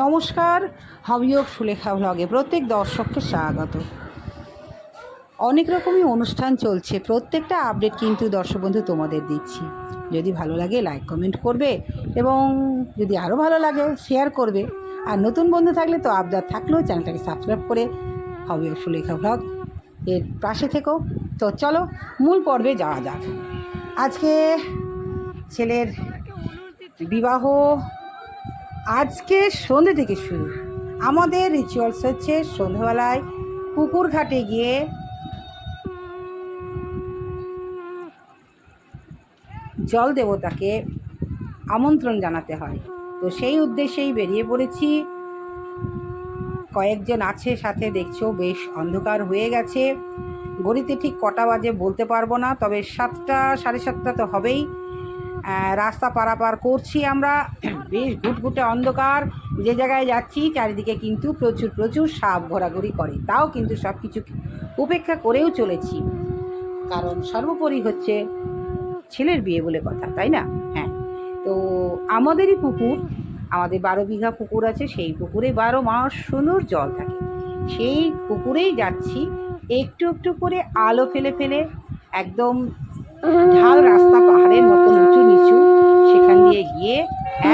নমস্কার হবিয়োগ সুলেখা ব্লগে প্রত্যেক দর্শককে স্বাগত। অনেক রকমই অনুষ্ঠান চলছে, প্রত্যেকটা আপডেট কিন্তু দর্শক বন্ধু তোমাদের দিচ্ছি। যদি ভালো লাগে লাইক কমেন্ট করবে এবং যদি আরও ভালো লাগে শেয়ার করবে। আর নতুন বন্ধু থাকলে তো আবদার থাকলেও চ্যানেলটাকে সাবস্ক্রাইব করে হবিয়োগ সুলেখা ব্লগ। এর পাশে থেকো। তো চলো, মূল পর্বে যাওয়া যাক। আজকে ছেলের বিবাহ আজকে সন্ধে থেকে শুরু। আমাদের রিচুয়ালস হচ্ছে সন্ধ্যাবেলায় পুকুর ঘাটে গিয়ে জল দেবতাকে আমন্ত্রণ জানাতে হয়। তো সেই উদ্দেশ্যেই বেরিয়ে পড়েছি। কয়েকজন আছে সাথে, দেখছ, বেশ অন্ধকার হয়ে গেছে। ঘড়িতে ঠিক কটা বাজে বলতে পারব না, তবে সাতটা, সাড়ে সাতটা তো হবেই। রাস্তা পারাপার করছি আমরা। বেশ ঘুটঘুটে অন্ধকার। যে জায়গায় যাচ্ছি, চারিদিকে কিন্তু প্রচুর প্রচুর সাপ ঘোরাঘুরি করে। তাও কিন্তু সব কিছু উপেক্ষা করেও চলেছি। কারণ সর্বোপরি হচ্ছে ছেলের বিয়ে বলে কথা, তাই না? হ্যাঁ। তো আমাদেরই পুকুর, আমাদের বারো বিঘা পুকুর আছে, সেই পুকুরে বারো মাস সুন্দর জল থাকে। সেই পুকুরেই যাচ্ছি, একটু একটু করে আলো ফেলে ফেলে, একদম ঢাল রাস্তা পাহাড়ের মতো উঁচু নিচু। সেখান দিয়ে গিয়ে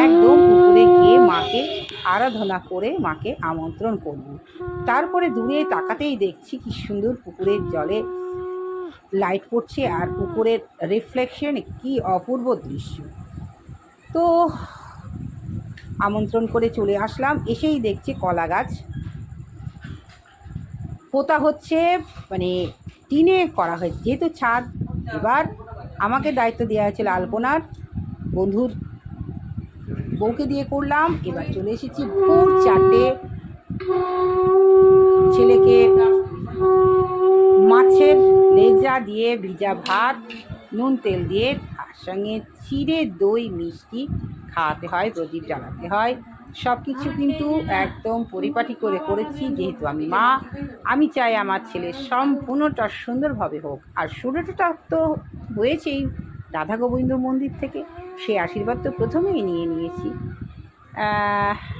একদম পুকুরে গিয়ে মাকে আরাধনা করে মাকে আমন্ত্রণ করব তারপরে দূরে তাকাতেই দেখছি কি সুন্দর পুকুরের জলে লাইট পড়ছে আর পুকুরের রিফ্লেকশন কি অপূর্ব দৃশ্য। তো আমন্ত্রণ করে চলে আসলাম, এসেই দেখছি কলা গাছ। পোতা হচ্ছে মানে টিনে করা হয়েছে, যেহেতু ছাদ, এবার আমাকে দায়িত্ব দেওয়া হয়েছিল আলপনার বন্ধুর বউকে দিয়ে করলাম। এবার চলে এসেছি ভোর চারটে। ছেলেকে মাছের লেজা দিয়ে ভিজা ভাত, নুন তেল দিয়ে তার সঙ্গে চিড়ে দই, মিষ্টি খাওয়াতে হয়, প্রদীপ জ্বালাতে হয়। সব কিছু কিন্তু একদম পরিপাটি করে করেছি। যেহেতু আমি মা, আমি চাই আমার ছেলে সম্পূর্ণটা সুন্দরভাবে হোক। আর শুরুটা তো হয়েছেই রাধা গোবিন্দ মন্দির থেকে। সেই আশীর্বাদ তো প্রথমেই নিয়ে নিয়েছি।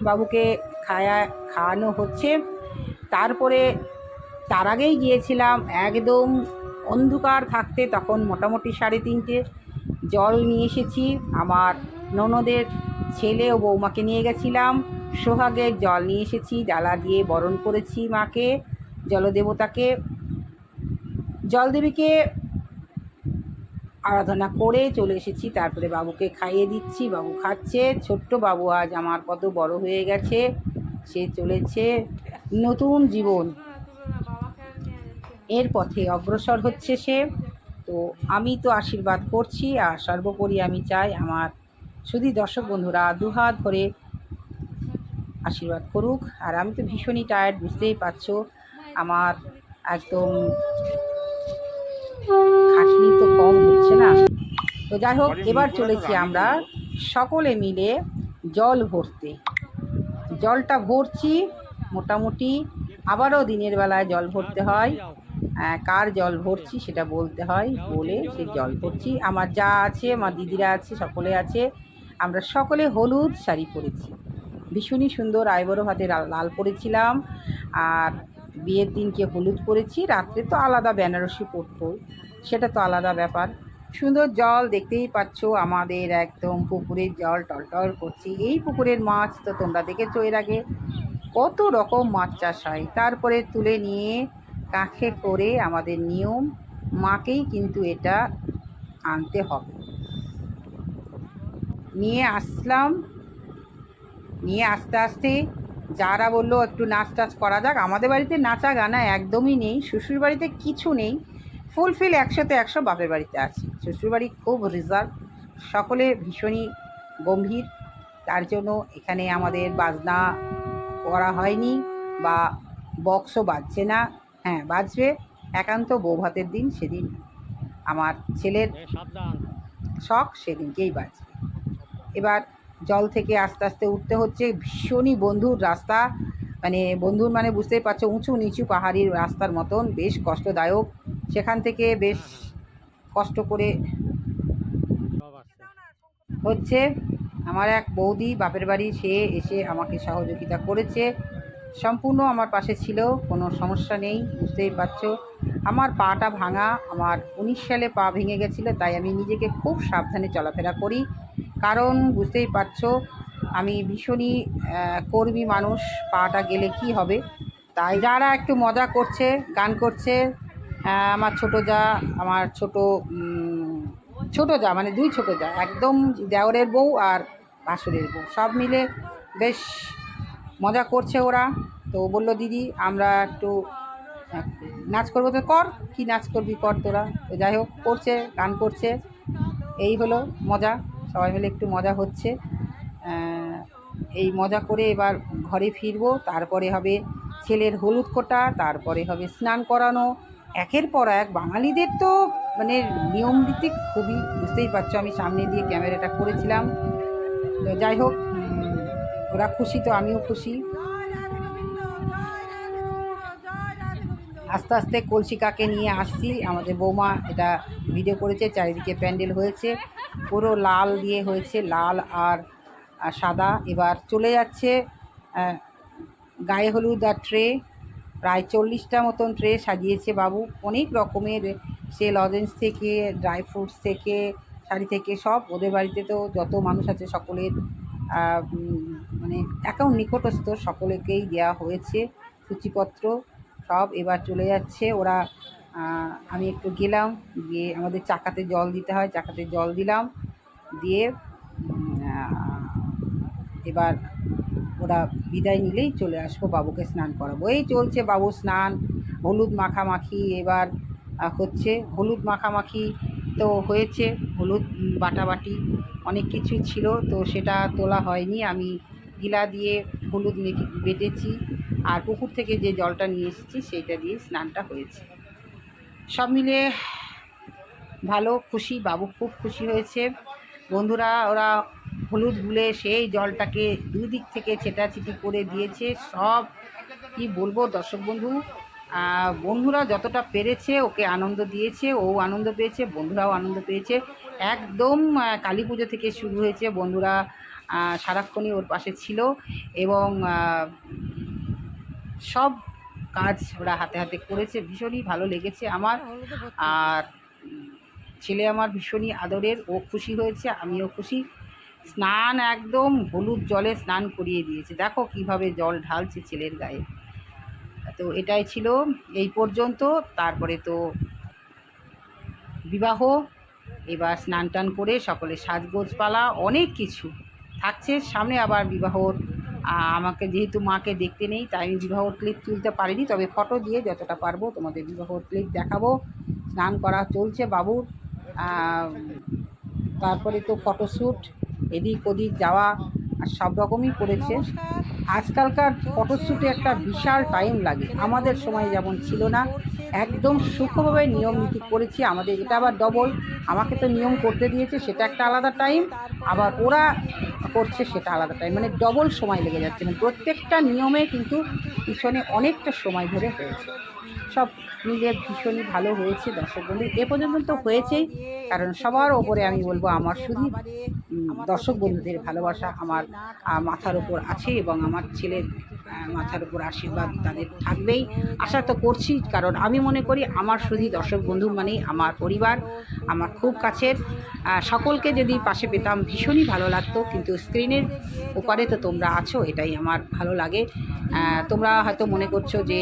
বাবুকে খায়া, খাওয়ানো হচ্ছে। তারপরে, তার আগেই গিয়েছিলাম একদম অন্ধকার থাকতে, তখন মোটামুটি সাড়ে তিনটে। জল নিয়ে এসেছি, আমার ননদের ছেলে ও বৌমাকে নিয়ে গেছিলাম। সোহাগের জল নিয়ে এসেছি, ডালা দিয়ে বরণ করেছি মাকে, জলদেবতাকে। জলদেবীকে আরাধনা করে চলে এসেছি। তারপরে বাবুকে খাইয়ে দিচ্ছি, বাবু খাচ্ছে। ছোট্ট বাবু আজ আমার কত বড় হয়ে গেছে, সে চলেছে নতুন জীবন। এর পথে অগ্রসর হচ্ছে সে। তো আমি তো আশীর্বাদ করছি আর সর্বোপরি আমি চাই আমার শুধু দর্শক বন্ধুরা দুহাত ধরে আশীর্বাদ করুক। আর আমি তো ভীষণই টায়ার্ড বুঝতেই পারছ। আমার একদম খাটনি তো কম হচ্ছে না। তো যাই হোক এবার চলেছি আমরা সকলে মিলে জল ভরতে। জলটা ভরছি মোটামুটি আবারও দিনের বেলায় জল ভরতে হয়। কার জল ভরছি সেটা বলতে হয় বলে সে জল ভরছি। আমার যা আছে আমার দিদিরা আছে সকলে আছে আমরা সকলে হলুদ শাড়ি পরেছি। ভীষণই সুন্দর আইবরো হাতে লাল পরেছিলাম। আর বিয়ের দিনকে হলুদ পরেছি রাত্রে তো আলাদা বেনারসি পরতো, সেটা তো আলাদা ব্যাপার। সুন্দর জল দেখতেই পাচ্ছ, আমাদের একদম পুকুরের জল টলটল করছে। এই পুকুরের মাছ তো তোমরা দেখেছ এর আগে। কত রকম মাছ চাষ হয়। তারপরে তুলে নিয়ে কাঁখে করে আমাদের নিয়ম, মাকেই কিন্তু এটা আনতে হবে। নিয়ে আসলাম, নিয়ে আস্তে আস্তে যারা বলল একটু নাচ টাচ করা যাক আমাদের বাড়িতে নাচা গানা একদমই নেই শ্বশুর বাড়িতে কিছু নেই ফুলফিল একশোতে একশো বাপের বাড়িতে আছে। শ্বশুরবাড়ি খুব রিজার্ভ সকলে ভীষণই গম্ভীর তার জন্য এখানে আমাদের বাজনা করা হয়নি বা বক্সও বাজছে না। হ্যাঁ বাজবে একান্ত বৌভাতের দিন সেদিন। আমার ছেলের শখ সেদিনকেই বাজবে। এবার জল থেকে আস্তে আস্তে উঠতে হচ্ছে। ভীষণই বন্ধুর রাস্তা। মানে বন্ধুর মানে বুঝতেই পারছ, উঁচু নিচু পাহাড়ির রাস্তার মতন। বেশ কষ্টদায়ক। সেখান থেকে বেশ কষ্ট করে হচ্ছে। আমার এক বৌদি, বাপের বাড়ি, সে এসে আমাকে সহযোগিতা করেছে। সম্পূর্ণ আমার পাশে ছিল, কোনো সমস্যা নেই, বুঝতেই পারছ। আমার পাটা ভাঙা, আমার উনিশ সালে পা ভেঙে গেছিল, তাই আমি নিজেকে খুব সাবধানে চলাফেরা করি। কারণ বুঝতেই পারছ, আমি ভীষণই কর্মী মানুষ, পাটা গেলে কি হবে? তাই যারা একটু মজা করছে, গান করছে আমার ছোটো যা, আমার ছোট ছোট যা মানে দুই ছোট যা, একদম দেওরের বউ আর ভাসুরের বউ, সব মিলে বেশ মজা করছে ওরা। তো বলল, দিদি, আমরা একটু, নাচ করব তো, কর, কি নাচ করবি কর তোরা? তো যাই হোক, করছে, গান করছে, এই হলো মজা। সবাই মিলে একটু মজা হচ্ছে। এই মজা করে এবার ঘরে ফিরবো, তারপরে হবে ছেলের হলুদ কোটা, তারপরে হবে স্নান করানো। একের পর এক বাঙালিদের তো মানে নিয়ম খুবই, বুঝতেই পারছ আমি সামনে দিয়ে ক্যামেরাটা করেছিলাম। তো যাই হোক ওরা খুশি তো আমিও খুশি। আস্তে আস্তে কলসিকাকে নিয়ে আসছি, আমাদের বৌমা এটা ভিডিও করেছে, চারিদিকে প্যান্ডেল হয়েছে, পুরো লাল দিয়ে হয়েছে, লাল আর সাদা। এবার চলে যাচ্ছে গায়ে হলুদ আর ট্রে প্রায় চল্লিশটা মতন ট্রে সাজিয়েছে বাবু। অনেক রকমের সে লজেন্স থেকে ড্রাই ফ্রুটস থেকে, শাড়ি থেকে, সব ওদের বাড়িতে তো যত মানুষ আছে সকলের মানে অ্যাকাউন্ট নিকটস্থ সকলেকেই দেওয়া হয়েছে সূচিপত্র। সব এবার চলে যাচ্ছে ওরা আমি একটু গেলাম, গিয়ে আমাদের চাকাতে জল দিতে হয়, চাকাতে জল দিলাম, দিয়ে এবার ওরা বিদায় নিলেই চলে আসব, বাবুকে স্নান করাবো। এই চলছে বাবু স্নান, হলুদ মাখামাখি, এবার হচ্ছে হলুদ মাখামাখি তো হয়েছে, হলুদ, বাটাবাটি অনেক কিছু ছিল, তো সেটা তোলা হয়নি, আমি গিলা দিয়ে হলুদ মেখে বেটেছি আর পুকুর থেকে যে জলটা নিয়ে এসেছি সেইটা দিয়ে স্নানটা হয়েছে। সব মিলে ভালো, খুশি, বাবু খুব খুশি হয়েছে। বন্ধুরা, ওরা হলুদ গুলে সেই জলটাকে দুই দিক থেকে ছেটাছিটি করে দিয়েছে। সব, কি বলব দর্শক বন্ধু বন্ধুরা যতটা পেরেছে ওকে আনন্দ দিয়েছে, ও আনন্দ পেয়েছে, বন্ধুরাও আনন্দ পেয়েছে। একদম কালী পুজো থেকে শুরু হয়েছে বন্ধুরা। সারাক্ষণই ওর পাশে ছিল এবং সব কাজ ওরা হাতে হাতে করেছে ভীষণই ভালো লেগেছে আমার। আর ছেলে আমার ভীষণই আদরের ও খুশি হয়েছে আমিও খুশি। স্নান একদম হলুদ জলে স্নান করিয়ে দিয়েছে। দেখো কীভাবে জল ঢালছে ছেলের গায়ে। তো এটাই ছিল এই পর্যন্ত। তারপরে তো বিবাহ এবার স্নান টান করে সকলে সাজগোজ পালা অনেক কিছু। থাকছে। সামনে আবার বিবাহর আমাকে যেহেতু মাকে দেখতে নেই তাই আমি বিবাহর ক্লিপ তুলতে পারিনি। তবে ফটো দিয়ে যতটা পারব তোমাদের বিবাহর ক্লিপ দেখাবো। স্নান করা চলছে বাবুর। তারপরে তো ফটোশ্যুট এদিক ওদিক যাওয়া আর সব রকমই করেছে। আজকালকার ফটোশ্যুটে একটা বিশাল টাইম লাগে। আমাদের সময় যেমন ছিল না একদম সূক্ষ্মভাবে নিয়ম নীতি করেছি, আমাদের এটা আবার ডবল আমাকে তো নিয়ম করতে দিয়েছে, সেটা একটা আলাদা টাইম আবার ওরা করছে সেটা আলাদা টাইম মানে ডবল সময় লেগে যাচ্ছে। মানে প্রত্যেকটা নিয়মে কিন্তু পিছনে অনেকটা সময় ধরে হয়েছে। সব মিলে ভীষণই ভালো হয়েছে দর্শক বন্ধু। এ পর্যন্ত তো হয়েছেই, কারণ সবার ওপরে আমি বলব আমার শুধু দর্শক বন্ধুদের ভালোবাসা আমার মাথার ওপর আছে এবং আমার ছেলের মাথার উপর আশীর্বাদ তাদের থাকবেই। আশা তো করছি, কারণ আমি মনে করি আমার শুধু দর্শক বন্ধু মানেই আমার পরিবার, আমার খুব কাছের। সকলকে যদি পাশে পেতাম ভীষণই ভালো লাগতো, কিন্তু স্ক্রিনের ওপারে তো তোমরা আছো, এটাই আমার ভালো লাগে। তোমরা হয়তো মনে করছ যে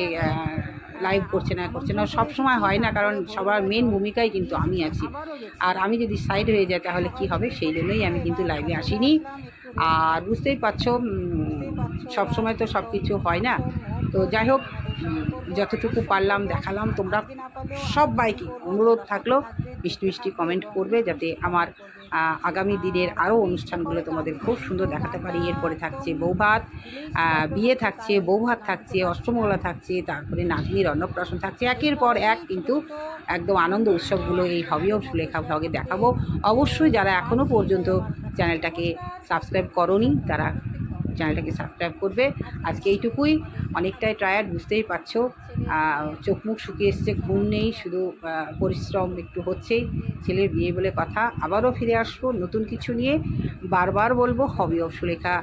লাইভ করছে না করছে না সব সময় হয় না, কারণ সবার মেন ভূমিকায় কিন্তু আমি আছি। আর আমি যদি সাইড হয়ে যাই, তাহলে কি হবে? সেই জন্যই আমি কিন্তু লাইভে আসিনি। আর বুঝতেই পারছ সবসময় তো সব কিছু হয় না। তো যাই হোক যতটুকু পারলাম দেখালাম, তোমরা সব সবাইকে অনুরোধ থাকল মিষ্টি মিষ্টি কমেন্ট করবে যাতে আমার আগামী দিনের আরও অনুষ্ঠানগুলো তোমাদের খুব সুন্দর দেখাতে পারি। এরপরে থাকছে বৌভাত ভাত বিয়ে থাকছে, বৌভাত থাকছে, অষ্টমঙ্গলা থাকছে, তারপরে নাতনির অন্নপ্রাশন থাকছে। একের পর এক কিন্তু একদম আনন্দ উৎসবগুলো এই হবি অফ সুলেখা ভ্লগে দেখাবো। অবশ্যই যারা এখনও পর্যন্ত চ্যানেলটাকে সাবস্ক্রাইব করনি, তারা চ্যানেলটাকে সাবস্ক্রাইব করবে। আজকে এইটুকুই। অনেকটাই টায়ার্ড বুঝতেই পারছ। চোখ মুখ শুকিয়ে এসছে, ঘুম নেই, শুধু পরিশ্রম একটু হচ্ছেই। ছেলের বিয়ে বলে কথা। আবারও ফিরে আসব নতুন কিছু নিয়ে। বারবার বলব হবি অফ সুলেখা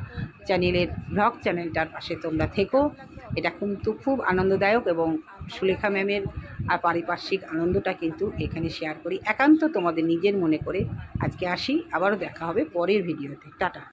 চ্যানেলের ব্লগ চ্যানেলটার পাশে তোমরা থেকো। এটা কিন্তু খুব আনন্দদায়ক এবং সুলেখা ম্যামের আর পারিপার্শ্বিক আনন্দটা কিন্তু এখানে শেয়ার করি। একান্ত তোমাদের নিজের মনে করে আজকে আসি। আবারও দেখা হবে পরের ভিডিওতে টাটা।